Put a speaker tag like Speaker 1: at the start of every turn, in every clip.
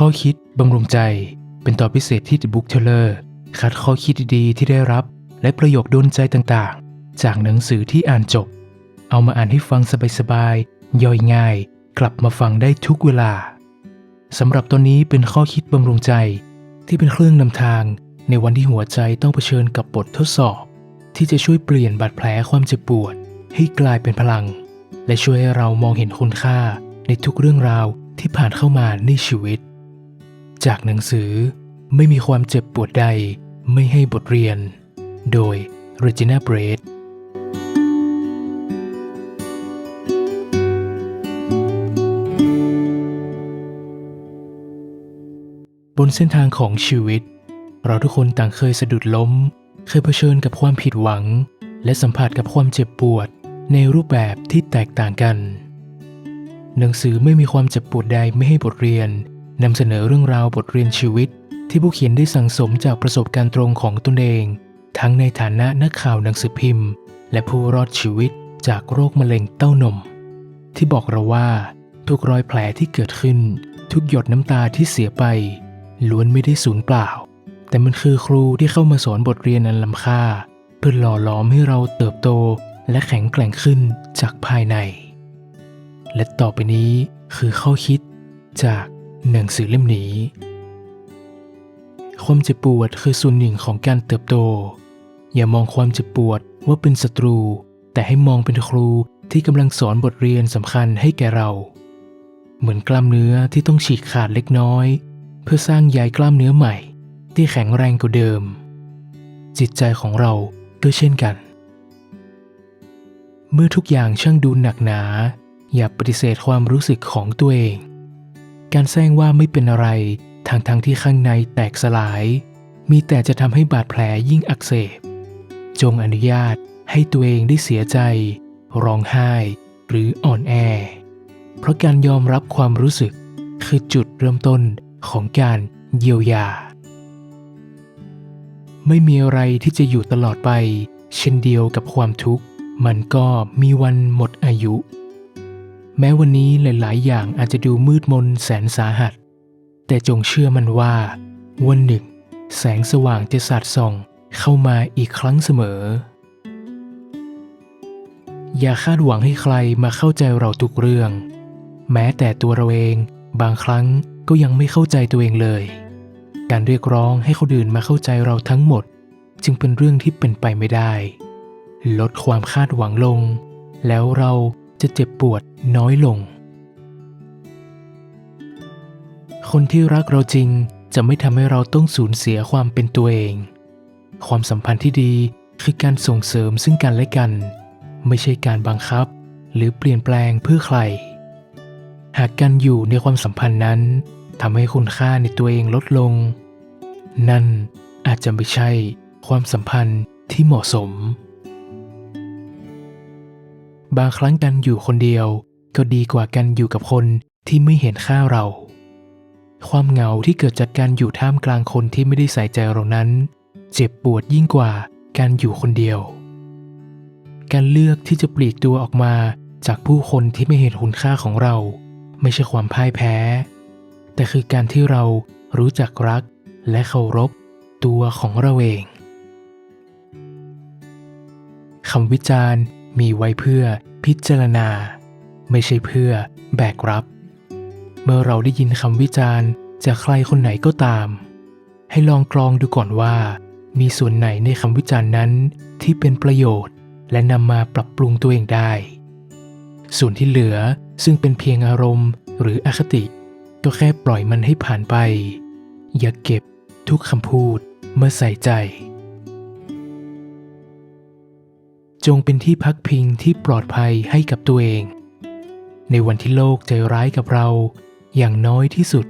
Speaker 1: ข้อคิดบำรุงใจ เป็นตอนพิเศษที่ The Book Teller คัดข้อคิดดีๆ ที่ได้รับ และประโยคโดนใจต่างๆ จากหนังสือที่อ่านจบ เอามาอ่านให้ฟังสบายๆ ย่อยง่าย กลับมาฟังได้ทุกเวลาสำหรับตอนนี้เป็นข้อคิดบำรุงใจ ที่เป็นเครื่องนำทาง ในวันที่หัวใจต้องเผชิญกับบททดสอบ ที่จะช่วยเปลี่ยนบาดแผลความเจ็บปวด ให้กลายเป็นพลัง และช่วยให้เรามองเห็นคุณค่าในทุกเรื่องราวที่ผ่านเข้ามาในชีวิต จากหนังสือไม่มีความเจ็บปวดใดไม่ให้บทเรียน โดย Regina b r a d บนเส้นทางของชีวิต เราทุกคนต่างเคยสะดุดล้ม เคยเผชิญกับความผิดหวัง และสัมผัสกับความเจ็บปวดในรูปแบบที่แตกต่างกัน หนังสือไม่มีความเจ็บปวดใดไม่ให้บทเรียน นำเสนอเรื่องราวบทเรียนชีวิต ที่ผู้เขียนได้สั่งสมจากประสบการณ์ตรงของตนเอง ทั้งในฐานะนักข่าวหนังสือพิมพ์ และผู้รอดชีวิตจากโรคมะเร็งเต้านม ที่บอกเราว่า ทุกรอยแผลที่เกิดขึ้น ทุกหยดน้ำตาที่เสียไป ล้วนไม่ได้สูญเปล่า แต่มันคือครูที่เข้ามาสอนบทเรียนอันล้ำค่า เพื่อหล่อหลอมให้เราเติบโตและแข็งแกร่งขึ้นจากภายใน และต่อไปนี้คือข้อคิดจาก หนังสือเล่มนี้ ความเจ็บปวดคือส่วนหนึ่งของการเติบโต อย่ามองความเจ็บปวดว่าเป็นศัตรู แต่ให้มองเป็นครูที่กำลังสอนบทเรียนสำคัญให้แก่เรา เหมือนกล้ามเนื้อที่ต้องฉีกขาดเล็กน้อย เพื่อสร้างใยกล้ามเนื้อใหม่ ที่แข็งแรงกว่าเดิม จิตใจของเราก็เช่นกัน เมื่อทุกอย่างช่างดูหนักหนา อย่าปฏิเสธความรู้สึกของตัวเอง การแซงว่าไม่เป็นอะไรทางทางที่ข้างในแตกสลาย มีแต่จะทำให้บาดแผลยิ่งอักเสบ จงอนุญาตให้ตัวเองได้เสียใจ ร้องไห้ หรืออ่อนแอ เพราะการยอมรับความรู้สึก คือจุดเริ่มต้นของการเยียวยา ไม่มีอะไรที่จะอยู่ตลอดไป เช่นเดียวกับความทุกข์ มันก็มีวันหมดอายุ แม้วันนี้หลาย ๆ อย่างอาจจะดูมืดมนแสนสาหัส แต่จงเชื่อมันว่า วันหนึ่ง แสงสว่างจะสาดส่องเข้ามาอีกครั้งเสมอ อย่าคาดหวังให้ใครมาเข้าใจเราทุกเรื่อง แม้แต่ตัวเราเองบางครั้งก็ยังไม่เข้าใจตัวเองเลย การเรียกร้องให้คนอื่นมาเข้าใจเราทั้งหมด จึงเป็นเรื่องที่เป็นไปไม่ได้ ลดความคาดหวังลง แล้วเรา จะเจ็บปวดน้อยลง คนที่รักเราจริงจะไม่ทำให้เราต้องสูญเสียความเป็นตัวเอง ความสัมพันธ์ที่ดีคือการส่งเสริมซึ่งกันและกัน ไม่ใช่การบังคับ หรือเปลี่ยนแปลงเพื่อใคร หากการอยู่ในความสัมพันธ์นั้นทำให้คุณค่าในตัวเองลดลง นั่นอาจจะไม่ใช่ความสัมพันธ์ที่เหมาะสม บางครั้งการอยู่คนเดียว ก็ดีกว่าการอยู่กับคนที่ไม่เห็นค่าเรา ความเหงาที่เกิดจากการอยู่ท่ามกลางคนที่ไม่ได้ใส่ใจเรานั้น เจ็บปวดยิ่งกว่าการอยู่คนเดียว การเลือกที่จะปลีกตัวออกมาจากผู้คนที่ไม่เห็นคุณค่าของเรา ไม่ใช่ความพ่ายแพ้ แต่คือการที่เรารู้จักรักและเคารพตัวของเราเองคำวิจารณ์มีไว้เพื่อ พิจารณา ไม่ใช่เพื่อแบกรับ เมื่อเราได้ยินคำวิจารณ์จากใครคนไหนก็ตาม ให้ลองกรองดูก่อนว่า มีส่วนไหนในคำวิจารณ์นั้นที่เป็นประโยชน์ และนำมาปรับปรุงตัวเองได้ ส่วนที่เหลือซึ่งเป็นเพียงอารมณ์หรืออคติ ก็แค่ปล่อยมันให้ผ่านไป อย่าเก็บทุกคำพูดเมื่อใส่ใจ จงเป็นที่พักพิงที่ปลอดภัยให้กับตัวเอง ในวันที่โลกใจร้ายกับเรา อย่างน้อยที่สุด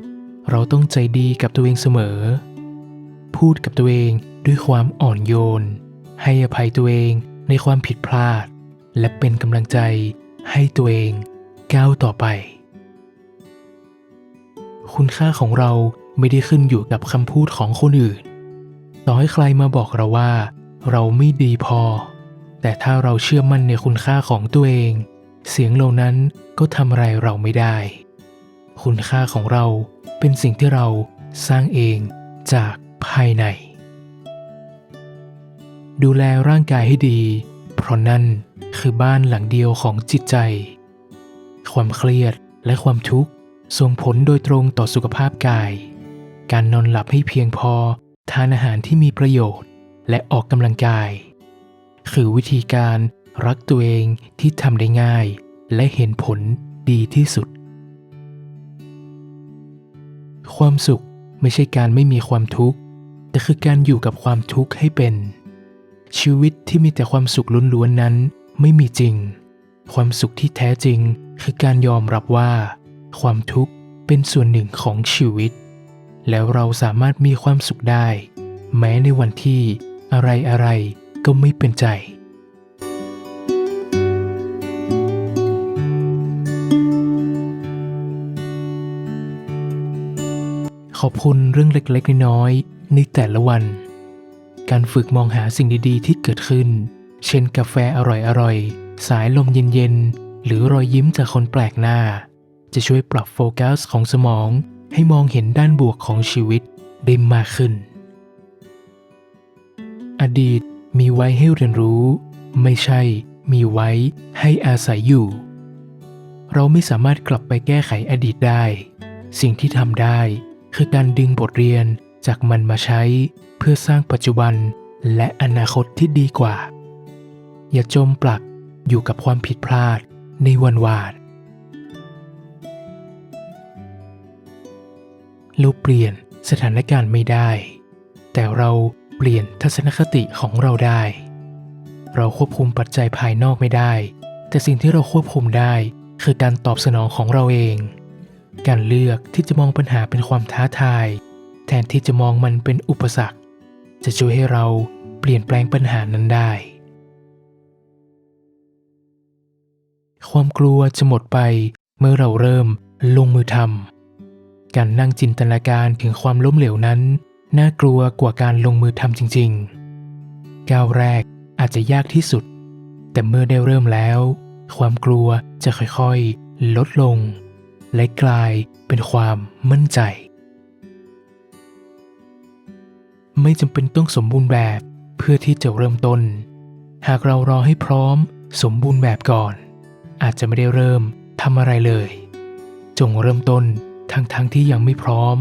Speaker 1: เราต้องใจดีกับตัวเองเสมอ พูดกับตัวเองด้วยความอ่อนโยน ให้อภัยตัวเองในความผิดพลาด และเป็นกำลังใจให้ตัวเองก้าวต่อไป คุณค่าของเราไม่ได้ขึ้นอยู่กับคำพูดของคนอื่น ต่อให้ใครมาบอกเราว่า เราไม่ดีพอ แต่ถ้าเราเชื่อมั่นในคุณค่าของตัวเอง เสียงเหล่านั้นก็ทำอะไรเราไม่ได้ คุณค่าของเราเป็นสิ่งที่เราสร้างเองจากภายใน ดูแลร่างกายให้ดี เพราะนั่นคือบ้านหลังเดียวของจิตใจ ความเครียดและความทุกข์ส่งผลโดยตรงต่อสุขภาพกาย การนอนหลับให้เพียงพอ ทานอาหารที่มีประโยชน์ และออกกำลังกาย คือวิธีการรักตัวเองที่ทำได้ง่าย และเห็นผลดีที่สุด ความสุขไม่ใช่การไม่มีความทุกข์ แต่คือการอยู่กับความทุกข์ให้เป็น ชีวิตที่มีแต่ความสุขล้วนๆนั้นไม่มีจริง ความสุขที่แท้จริงคือการยอมรับว่า ความทุกข์เป็นส่วนหนึ่งของชีวิต แล้วเราสามารถมีความสุขได้ แม้ในวันที่อะไรอะไร ก็ไม่เป็นใจ ขอบคุณเรื่องเล็กๆ น้อยๆในแต่ละวัน การฝึกมองหาสิ่งดีๆ ที่เกิดขึ้น เช่นกาแฟอร่อยๆ สายลมเย็นๆ หรือรอยยิ้มจากคนแปลกหน้า จะช่วยปรับโฟกัสของสมองให้มองเห็นด้านบวกของชีวิตได้มากขึ้น อดีต มีไว้ให้เรียนรู้ ไม่ใช่มีไว้ให้อาศัยอยู่ เราไม่สามารถกลับไปแก้ไขอดีตได้ สิ่งที่ทำได้คือการดึงบทเรียนจากมันมาใช้ เพื่อสร้างปัจจุบันและอนาคตที่ดีกว่า อย่าจมปลักอยู่กับความผิดพลาดในวันวานเราเปลี่ยนสถานการณ์ไม่ได้ แต่เรา เปลี่ยนทัศนคติของเราได้ เราควบคุมปัจจัยภายนอกไม่ได้ แต่สิ่งที่เราควบคุมได้คือการตอบสนองของเราเอง การเลือกที่จะมองปัญหาเป็นความท้าทาย แทนที่จะมองมันเป็นอุปสรรค จะช่วยให้เราเปลี่ยนแปลงปัญหานั้นได้ ความกลัวจะหมดไปเมื่อเราเริ่มลงมือทำการนั่งจินตนาการถึงความล้มเหลวนั้น น่ากลัวกว่าการลงมือทำจริงๆ ก้าวแรกอาจจะยากที่สุด แต่เมื่อได้เริ่มแล้ว ความกลัวจะค่อยๆ ลดลง และกลายเป็นความมั่นใจ ไม่จำเป็นต้องสมบูรณ์แบบเพื่อที่จะเริ่มต้น หากเรารอให้พร้อมสมบูรณ์แบบก่อน อาจจะไม่ได้เริ่มทำอะไรเลย จงเริ่มต้นทั้งๆทที่ยังไม่พร้อม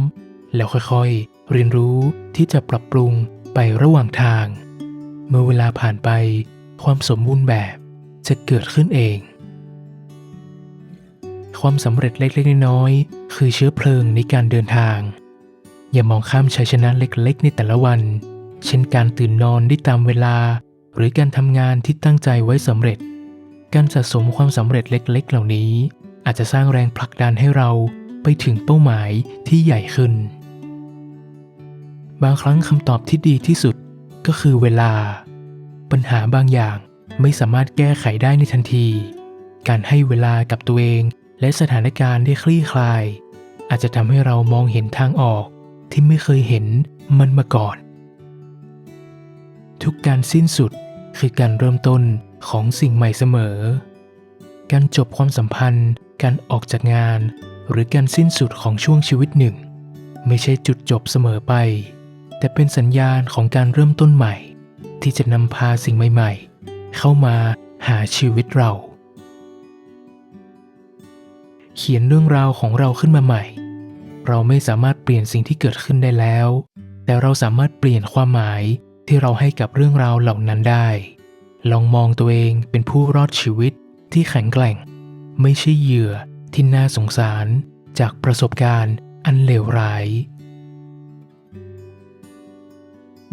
Speaker 1: แล้วค่อยๆ เรียนรู้ที่จะปรับปรุงไประหว่างทาง เมื่อเวลาผ่านไป ความสมบูรณ์แบบจะเกิดขึ้นเอง ความสำเร็จเล็กๆน้อยๆคือเชื้อเพลิงในการเดินทาง อย่ามองข้ามชัยชนะเล็กๆ ในแต่ละวัน เช่นการตื่นนอนได้ตามเวลา หรือการทำงานที่ตั้งใจไว้สำเร็จ การสะสมความสำเร็จเล็กๆ เหล่านี้ อาจจะสร้างแรงผลักดันให้เราไปถึงเป้าหมายที่ใหญ่ขึ้น บางครั้งคำตอบที่ดีที่สุดก็คือเวลา ปัญหาบางอย่างไม่สามารถแก้ไขได้ในทันที การให้เวลากับตัวเอง และสถานการณ์ได้คลี่คลาย อาจจะทำให้เรามองเห็นทางออกที่ไม่เคยเห็นมันมาก่อน ทุกการสิ้นสุดคือการเริ่มต้นของสิ่งใหม่เสมอ การจบความสัมพันธ์ การออกจากงาน หรือการสิ้นสุดของช่วงชีวิตหนึ่ง ไม่ใช่จุดจบเสมอไป แต่เป็นสัญญาณของการเริ่มต้นใหม่ ที่จะนำพาสิ่งใหม่ ๆ เข้ามาหาชีวิตเรา เขียนเรื่องราวของเราขึ้นมาใหม่ เราไม่สามารถเปลี่ยนสิ่งที่เกิดขึ้นได้แล้ว แต่เราสามารถเปลี่ยนความหมายที่เราให้กับเรื่องราวเหล่านั้นได้ ลองมองตัวเองเป็นผู้รอดชีวิตที่แข็งแกร่ง ไม่ใช่เหยื่อที่น่าสงสารจากประสบการณ์อันเลวร้าย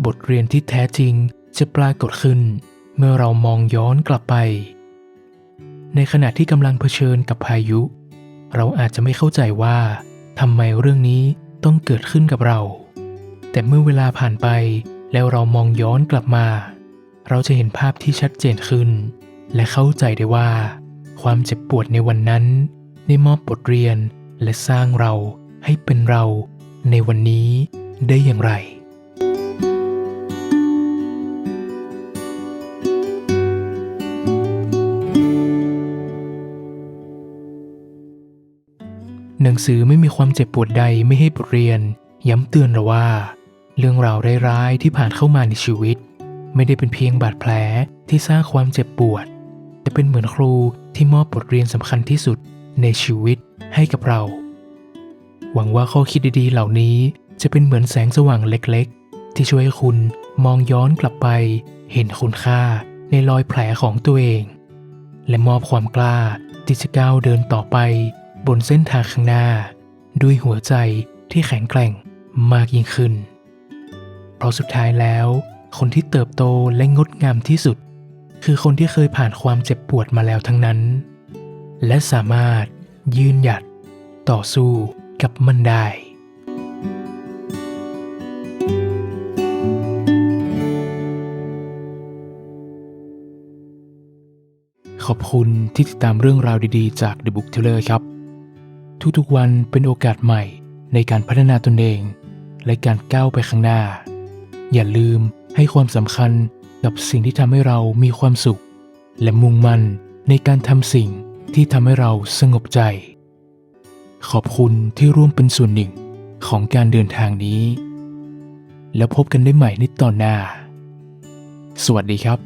Speaker 1: บทเรียนที่แท้จริงจะปรากฏขึ้น เมื่อเรามองย้อนกลับไป ในขณะที่กำลังเผชิญกับพายุ เราอาจจะไม่เข้าใจว่าทำไมเรื่องนี้ต้องเกิดขึ้นกับเรา แต่เมื่อเวลาผ่านไปแล้วเรามองย้อนกลับมา เราจะเห็นภาพที่ชัดเจนขึ้น และเข้าใจได้ว่า ความเจ็บปวดในวันนั้นได้มอบบทเรียนและสร้างเราให้เป็นเราในวันนี้ได้อย่างไร หนังสือไม่มีความเจ็บปวดใดไม่ให้บทเรียน ย้ำเตือนเราว่า เรื่องราวร้ายๆที่ผ่านเข้ามาในชีวิต ไม่ได้เป็นเพียงบาดแผลที่สร้างความเจ็บปวด แต่เป็นเหมือนครูที่มอบบทเรียนสำคัญที่สุดในชีวิตให้กับเรา หวังว่าข้อคิดดีๆ เหล่านี้จะเป็นเหมือนแสงสว่างเล็กๆ ที่ช่วยให้คุณมองย้อนกลับไป เห็นคุณค่าในรอยแผลของตัวเอง และมอบความกล้าที่จะก้าวเดินต่อไป บนเส้นทางข้างหน้า ด้วยหัวใจที่แข็งแกร่งมากยิ่งขึ้น เพราะสุดท้ายแล้ว คนที่เติบโตและงดงามที่สุด คือคนที่เคยผ่านความเจ็บปวดมาแล้วทั้งนั้น และสามารถยืนหยัดต่อสู้กับมันได้ขอบคุณที่ติดตามเรื่องราวดีๆ จาก The Book Teller ครับ ทุกๆวันเป็นโอกาสใหม่ในการพัฒนาตนเอง และการก้าวไปข้างหน้า อย่าลืมให้ความสำคัญกับสิ่งที่ทำให้เรามีความสุข และมุ่งมั่นในการทำสิ่งที่ทำให้เราสงบใจ ขอบคุณที่ร่วมเป็นส่วนหนึ่งของการเดินทางนี้ แล้วพบกันได้ใหม่ในตอนหน้า สวัสดีครับ